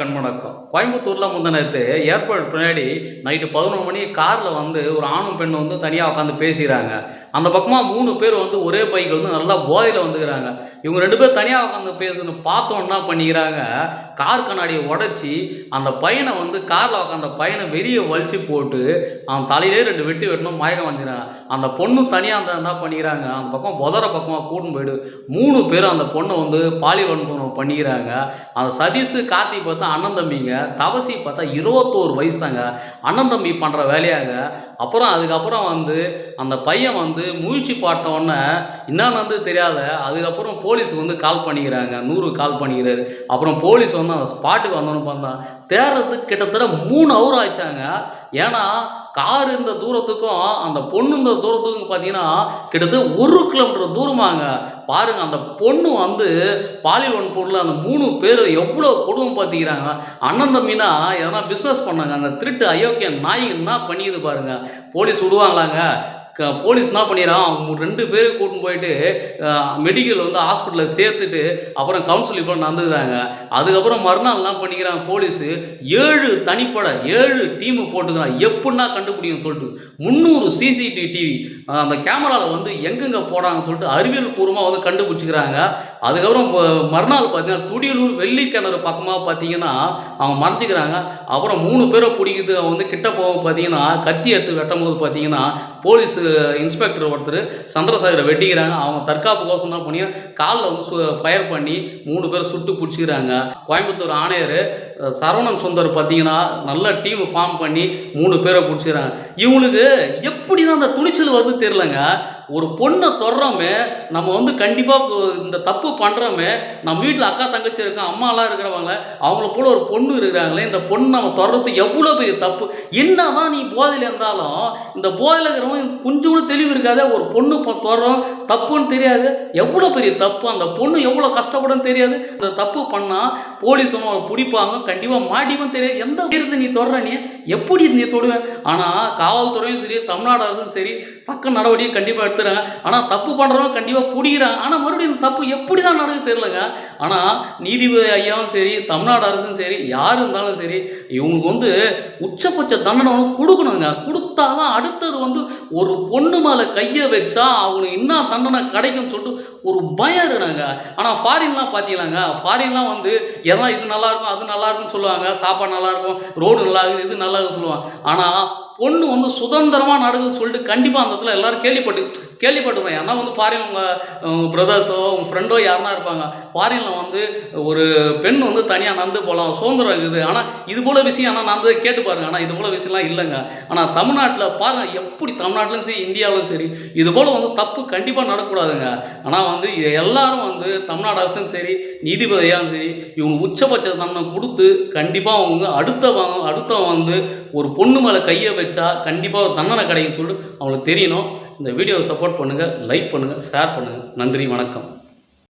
கண்மணக்கம் கோயம்புத்தூரில் முந்தினத்து ஏர்போர்ட் பின்னாடி நைட்டு பதினொரு மணி காரில் வந்து ஒரு ஆணும் பெண்ணும் வந்து தனியாக உட்காந்து பேசுகிறாங்க அந்த பக்கமாக மூணு பேர் வந்து ஒரே பைக்கில் வந்து நல்லா போதையில் வந்துக்கிறாங்க. இவங்க ரெண்டு பேர் தனியாக உட்காந்து பேசுன்னு பார்த்தோன்னா என்ன பண்ணிக்கிறாங்க? கார் கண்ணாடியை உடச்சி அந்த பையனை வந்து காரில் உட்காந்த பையனை வெளியே வலிச்சு போட்டு அவன் தலையிலே ரெண்டு வெட்டி வெட்டணும் மயக்கம் வந்துடுறாங்க அந்த பொண்ணு தனியாக அந்த என்ன பண்ணிக்கிறாங்க? அந்த பக்கம் புதர பக்கமாக கூட்டின்னு போயிடு மூணு பேரும் அந்த பொண்ணை வந்து பாலியல் வன்புணர்வு பண்ணிக்கிறாங்க. அந்த சதீஷ் கார்த்தி பார்த்தா அண்ணன் தம்பிங்க. தவசி பார்த்தா இருபத்தோரு வயசு தாங்க அண்ணன் தம்பி பண்ணுற வேலையாங்க. அப்புறம் அதுக்கப்புறம் வந்து அந்த பையன் வந்து முயற்சி பாட்டோன்னே உடனே என்னன்னு வந்து தெரியாத அதுக்கப்புறம் போலீஸுக்கு வந்து கால் பண்ணிக்கிறாங்க. நூறு கால் பண்ணிக்கிறாரு. அப்புறம் போலீஸ் வந்து அந்த ஸ்பாட்டுக்கு வந்தோன்னு பார்த்தா தேடுறதுக்கு கிட்டத்தட்ட மூணு ஹவர் ஆயிடுச்சாங்க. ஏன்னா கார் இருந்த தூரத்துக்கும் அந்த பொண்ணு இருந்த தூரத்துக்கும் பார்த்தீங்கன்னா கிட்டத்தட்ட ஒரு கிலோமீட்டர் தூரமாங்க. பாருங்க அந்த பொண்ணு வந்து பாலியல் வன்பொருள் அந்த மூணு பேர் எவ்வளோ கொடுமை பார்த்துக்கிறாங்க. அண்ணன் தம்பினா எதனா பிஸ்னஸ் பண்ணாங்க. அந்த திருட்டு அயோக்கிய நாய் என்ன பண்ணிக்குது பாருங்க. போலீஸ் விடுவாங்களாங்க. க போலீஸ் என்ன பண்ணிடுறான்? அவங்க ரெண்டு பேரும் கூட்டின்னு போயிட்டு மெடிக்கல் வந்து ஹாஸ்பிட்டலில் சேர்த்துட்டு அப்புறம் கவுன்சிலிங் இப்போ நடந்துக்கிறாங்க. அதுக்கப்புறம் மறுநாள் என்ன பண்ணிக்கிறாங்க போலீஸு? ஏழு தனிப்படை ஏழு டீமு போட்டுக்கிறான். எப்படின்னா கண்டுபிடிக்கும் சொல்லிட்டு. முந்நூறு சிசிடிவி டிவி அந்த கேமராவில் வந்து எங்கெங்கே போடாங்கன்னு சொல்லிட்டு அறிவியல் பூர்வமாக வந்து கண்டுபிடிச்சிக்கிறாங்க. அதுக்கப்புறம் மறுநாள் பார்த்தீங்கன்னா துடியலூர் வெள்ளிக்கிணறு பக்கமாக பார்த்தீங்கன்னா அவங்க மறைஞ்சிக்கிறாங்க. அப்புறம் மூணு பேரை பிடிக்குது அவங்க வந்து கிட்ட போக பார்த்தீங்கன்னா கத்தி எடுத்து வெட்டும் போது பார்த்தீங்கன்னா போலீஸ் இன்ஸ்பெக்டர் ஒருத்தர் சந்திரசாகரை வெட்டிக்கிறாங்க. அவங்க தற்காப்பு கோசம் தான் பண்ணி காலில் வந்து ஃபயர் பண்ணி மூணு பேர் சுட்டு பிடிச்சிக்கிறாங்க. கோயம்புத்தூர் ஆணையர் சரவணன் சுந்தர் பார்த்தீங்கன்னா நல்ல டீம் ஃபார்ம் பண்ணி மூணு பேரை பிடிச்சிக்கிறாங்க. இவங்களுக்கு எப்படி தான் அந்த துணிச்சல் வருது தெரிலங்க ஒரு பொண்ணை தொடுறோமே நம்ம வந்து கண்டிப்பாக இந்த தப்பு பண்ணுறோமே நம்ம வீட்டில் அக்கா தங்கச்சி இருக்கான் அம்மாலாம் இருக்கிறவங்க அவங்கள போல ஒரு பொண்ணு இருக்கிறாங்களே இந்த பொண்ணு நம்ம தொடர்றது எவ்வளோ பெரிய தப்பு? என்னதான் நீ போதையில் இருந்தாலும் இந்த போதையில் இருக்கிறவங்க கொஞ்சம் கூட தெளிவு இருக்காது ஒரு பொண்ணு இப்போ தப்புன்னு தெரியாது. எவ்வளோ பெரிய தப்பு? அந்த பொண்ணு எவ்வளோ கஷ்டப்படும் தெரியாது. இந்த தப்பு பண்ணால் போலீஸும் அவனை பிடிப்பாங்க கண்டிப்பாக மாட்டிவும் தெரியாது. எந்த உயிரத்தை நீ தொடர நீ? எப்படி நீ தொடுவேன் ஆனால் காவல்துறையும் சரி தமிழ்நாடு அரசும் சரி தக்க நடவடிக்கை கண்டிப்பாக எடுத்துறாங்க ஆனால் தப்பு பண்ணுறவங்க கண்டிப்பாக பிடிக்கிறாங்க ஆனால் மறுபடியும் இந்த தப்பு எப்படி தான் நடக்குது தெரிலங்க ஆனால் நீதிபதி ஐயாவும் சரி தமிழ்நாடு அரசும் சரி யார் இருந்தாலும் சரி இவங்களுக்கு வந்து உச்சபட்ச தண்டனை வந்து கொடுக்கணுங்க கொடுத்தா தான் அடுத்தது வந்து ஒரு பொண்ணு மேலே கையை வச்சா அவனுக்கு என்ன தண்டனை கிடைக்கும்னு சொல்லிட்டு ஒரு பயம் இருக்காங்க ஆனால் ஃபாரின்லாம் பார்த்தீங்களாங்க ஃபாரின்லாம் வந்து எதனா இது நல்லா இருக்கும் அது நல்லா இருக்கும்னு சொல்லுவாங்க. சாப்பாடு நல்லா இருக்கும் ரோடு நல்லா இருக்குது இது நல்லா இருக்குன்னு சொல்லுவாங்க. ஆனால் பொண்ணு வந்து சுதந்திரமாக நடக்குதுன்னு சொல்லிட்டு கண்டிப்பாக அந்த இடத்துல எல்லாரும் கேள்விப்பட்டு கேள்விப்பட்டிருப்பேன் ஏன்னா வந்து ஃபாரின் உங்கள் பிரதர்ஸோ உங்கள் ஃப்ரெண்டோ யாருனா இருப்பாங்க. ஃபாரினில் வந்து ஒரு பெண் வந்து தனியாக நடந்து போகலாம் சுதந்திரம் இருக்குது. ஆனால் இது போல் விஷயம் ஆனால் நடந்து கேட்டு பாருங்க. ஆனால் இது போல விஷயம்லாம் இல்லைங்க. ஆனால் தமிழ்நாட்டில் பாருங்க எப்படி தமிழ்நாட்டிலும் சரி இந்தியாவிலும் சரி இது போல் வந்து தப்பு கண்டிப்பாக நடக்கக்கூடாதுங்க. ஆனால் வந்து எல்லாரும் வந்து தமிழ்நாடு அரசும் சரி நீதிபதியாகவும் சரி இவங்க உச்சபட்ச தன்மை கொடுத்து கண்டிப்பாக அவங்க அடுத்தவங்க அடுத்தவன் வந்து ஒரு பொண்ணு மேலே கையை வச்சு கண்டிப்பாக தண்டனை கிடைக்கும் சொல்லிட்டு அவங்களுக்கு தெரியணும். இந்த வீடியோவை சப்போர்ட் பண்ணுங்கள் லைக் பண்ணுங்கள் ஷேர் பண்ணுங்கள் நன்றி வணக்கம்.